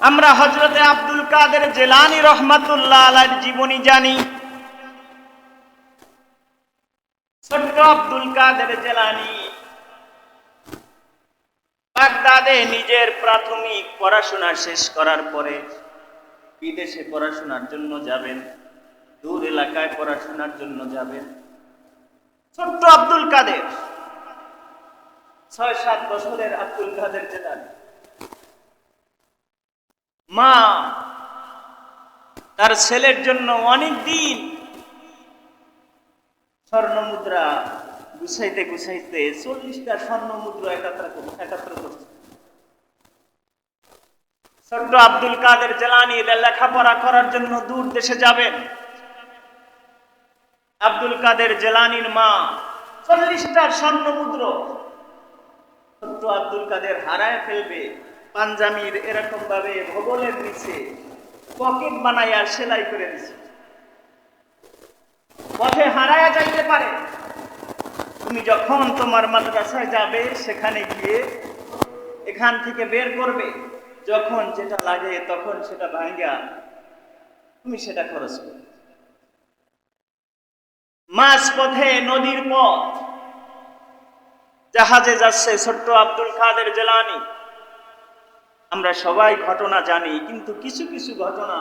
আমরা হজরতে আব্দুল কাদের জেলানি রহমাতুল্লাহ আলাইর জীবনী জানি। ছোট্ট আব্দুল কাদের জেলানি বাগদাদে নিজের প্রাথমিক পড়াশোনা শেষ করার পরে বিদেশে পড়াশোনার জন্য যাবেন, দূর এলাকায় পড়াশোনার জন্য যাবেন। ছোট্ট আব্দুল কাদের ছয় সাত বছরের আব্দুল কাদের জেলানি। মা, তার ছেলের জন্য অনেক দিন স্বর্ণ মুদ্রা গুছাইতে গুছাইতে চল্লিশটা স্বর্ণ মুদ্রা একাত্র একাত্র করছে। ছোট্ট আব্দুল কাদের জেলানি লেখাপড়া করার জন্য দূর দেশে যাবেন। আব্দুল কাদের জেলানির মা, চল্লিশটা স্বর্ণ মুদ্র ছোট্ট আব্দুল কাদের হারায় ফেলবে। পাঞ্জাবির এরকম ভাবে ভবলের নিচে পকেট বানাইয়া সেলাই করে দিছে পথে হারায়া যাইতে পারে। তুমি যখন তোমার মাদ্রাসায় যাবে, সেখানে গিয়ে এখান থেকে বের করবে। যখন যেটা লাগে, তখন সেটা ভাঙ্গা তুমি সেটা খরচ করবে। মাঝ পথে নদীর পথ। জাহাজে যাচ্ছে ছোট্ট আব্দুল কাদের জেলানি। আমরা সবাই ঘটনা জানি, কিন্তু কিছু কিছু ঘটনা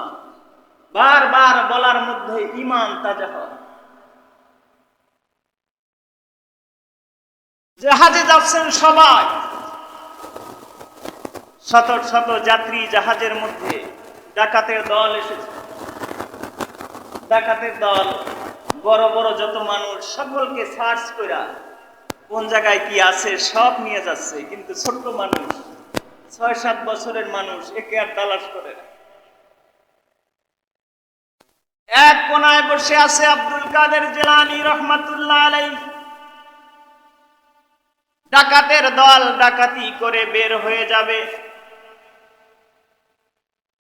বারবার বলার মধ্যে ইমান তাজা হয়। জাহাজে যাচ্ছেন সবাই। শত শত যাত্রী জাহাজের মধ্যে ডাকাতের দল এসেছে। ডাকাতের দল, বড় বড় যত মানুষ, সকলকে সার্চ করা কোন জায়গায় কি আছে সব নিয়ে যাচ্ছে, কিন্তু ছোট্ট মানুষ ছয় সাত বছরের মানুষ, একে আর তালাশ করে না। এক কোনায় বসে আছে আব্দুল কাদের জেলানি রহমাতুল্লাহ আলাই ডাকাতের দল ডাকাতি করে বের হয়ে যাবে।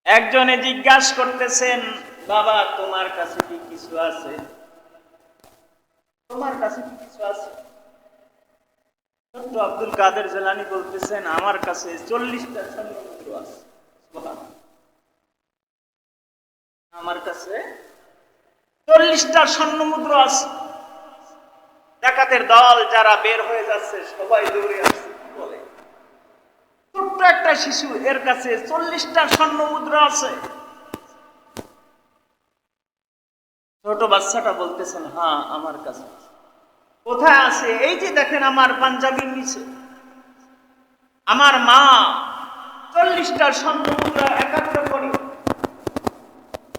একজনে জিজ্ঞাসা করতেছেন, বাবা, তোমার কাছে কি কিছু আছে? তোমার কাছে কি কিছু আছে? আব্দুল কাদের জেলানি বলতেছেন, আমার কাছে চল্লিশটা স্বর্ণমুদ্র আছে। আমার কাছে চল্লিশটা স্বর্ণমুদ্র আছে। ডাকাতের দল যারা বের হয়ে যাচ্ছে, সবাই দৌড়ে আসছে বলে? ছোট্ট একটা শিশু, এর কাছে চল্লিশটা স্বর্ণ মুদ্রা আছে। ছোট বাচ্চাটা বলতেছেন হ্যাঁ আমার কাছে আছে। কোথায় আছে? এই যে দেখেন আমার পাঞ্জাবির নিচে। আমার মা চল্লিশটার মুদ্রা একাত্র করে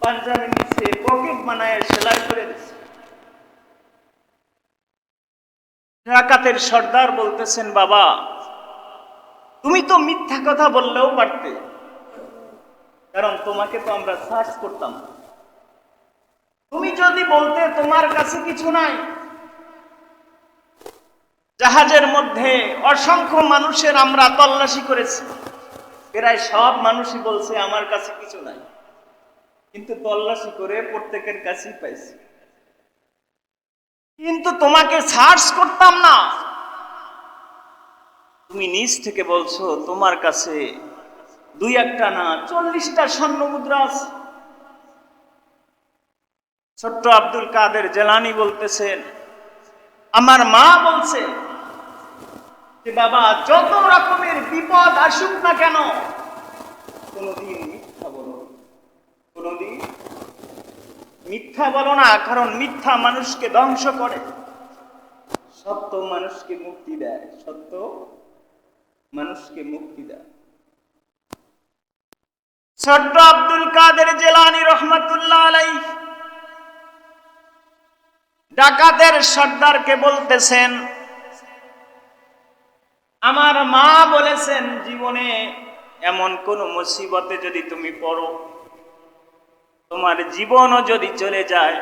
পাঞ্জাবির নিচে পকেট বানায় সেলাই করে দিচ্ছে ডাকাতের সর্দার বলতেছেন, বাবা, তুমি তো মিথ্যা কথা বললেও পারতে। কারণ তোমাকে তো আমরা সার্চ করতাম। তুমি যদি বলতে তোমার কাছে কিছু নাই জাহাজের মধ্যে অসংখ্য মানুষের আমরা তল্লাশি করেছি। প্রায় সব মানুষই বলছে, আমার কাছে কিছু নাই। কিন্তু তল্লাশি করে প্রত্যেকের কাছেই পাইছি। কিন্তু তোমাকে সার্চ করতাম না। তুমি নিজ থেকে বলছো, তোমার কাছে দুই একটা না, চল্লিশটা স্বর্ণ মুদ্রা আছে। ছোট্ট আব্দুল কাদের জেলানি বলতেছেন, আমার মা বলছে যে বাবা, যত রকমের বিপদ আসুক না কেন, কোনোদিন মিথ্যা বলো কোনোদিন মিথ্যা বলো না, কারণ মিথ্যা মানুষকে ধ্বংস করে। সত্য মানুষকে মুক্তি দেয়, সত্য মানুষকে মুক্তি দেয়। ছোট্ট আব্দুল কাদের জেলানি রহমতুল্লাহ আলাই ডাকাতের সর্দারকে বলতেছেন আমার মা বলেছেন, জীবনে এমন কোন মুসিবতে যদি তুমি পড়ো, তোমার জীবনও যদি চলে যায়,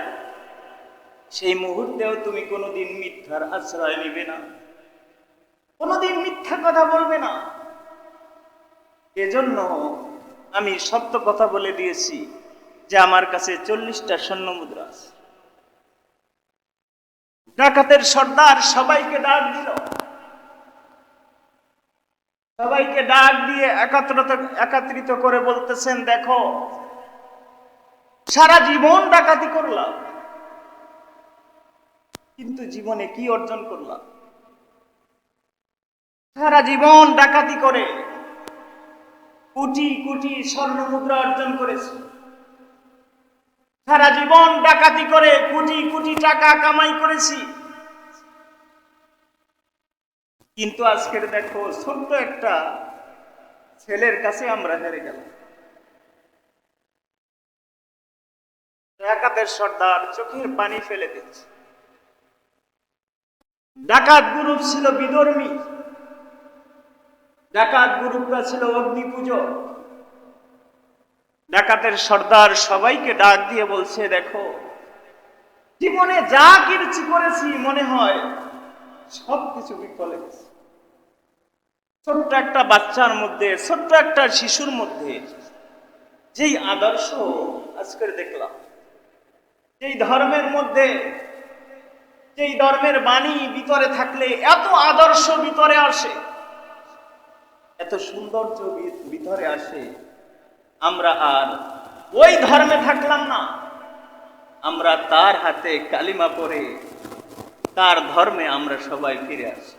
সেই মুহূর্তেও তুমি কোনোদিন মিথ্যার আশ্রয় নিবে না। কোনোদিন মিথ্যা কথা বলবে না। এজন্য আমি সত্য কথা বলে দিয়েছি যে আমার কাছে চল্লিশটা স্বর্ণ মুদ্রা আছে। ডাকাতের সর্দার সবাইকে ডাক দিল। সবাইকে ডাক দিয়ে একাত্রত, একাত্রিত করে বলতেছেন, দেখো, সারা জীবন ডাকাতি করলাম, কিন্তু জীবনে কি অর্জন করলাম? সারা জীবন ডাকাতি করে কোটি কোটি স্বর্ণ মুদ্রা অর্জন করেছি। সারা জীবন ডাকাতি করে কোটি কোটি টাকা কামাই করেছি। কিন্তু আজকের দেখো ছোট্ট একটা ছেলের কাছে আমরা হেরে গেলাম। ডাকাতের সর্দার চোখের পানি ফেলে দিচ্ছে। ডাকাত গ্রুপ ছিল বিধর্মী। ডাকাত গ্রুপরা ছিল অগ্নি পুজো। ডাকাতের সর্দার সবাইকে ডাক দিয়ে বলছে, দেখো, জীবনে যা কিছু করেছি মনে হয় সব কিছু বিফলে গেছে ছোট্ট একটা বাচ্চার মধ্যে, ছোট্ট একটা শিশুর মধ্যে যেই আদর্শ আজকের দেখলাম, যেই ধর্মের মধ্যে, যেই ধর্মের বাণী ভিতরে থাকলে এত আদর্শ ভিতরে আসে, এত সৌন্দর্য ভিতরে আসে, আমরা আর ওই ধর্মে থাকলাম না। আমরা তার হাতে কালিমা পরে তার ধর্মে আমরা সবাই ফিরে আসি।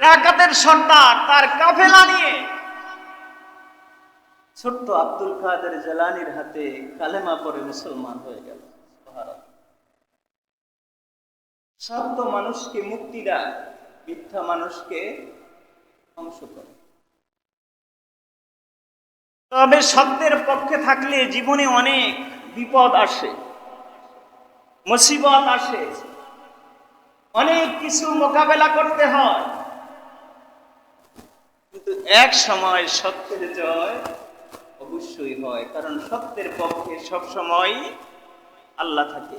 রাকাতের সর্দার তার কাফেলা নিয়ে। ছোট্ট আব্দুল কাদের জেলানির হাতে কালেমা পরে মুসলমান হয়ে গেল। সত্য মানুষকে মুক্তি দেয় মিথ্যা মানুষকে ধ্বংস করে। তবে সত্যের পক্ষে থাকলে জীবনে অনেক বিপদ আসে। মুসিবত আসে। অনেক কিছু মোকাবেলা করতে হয়। কিন্তু এক সময় সত্যের জয় অবশ্যই হয়, কারণ সত্যের পক্ষে সব সময় আল্লাহ থাকে।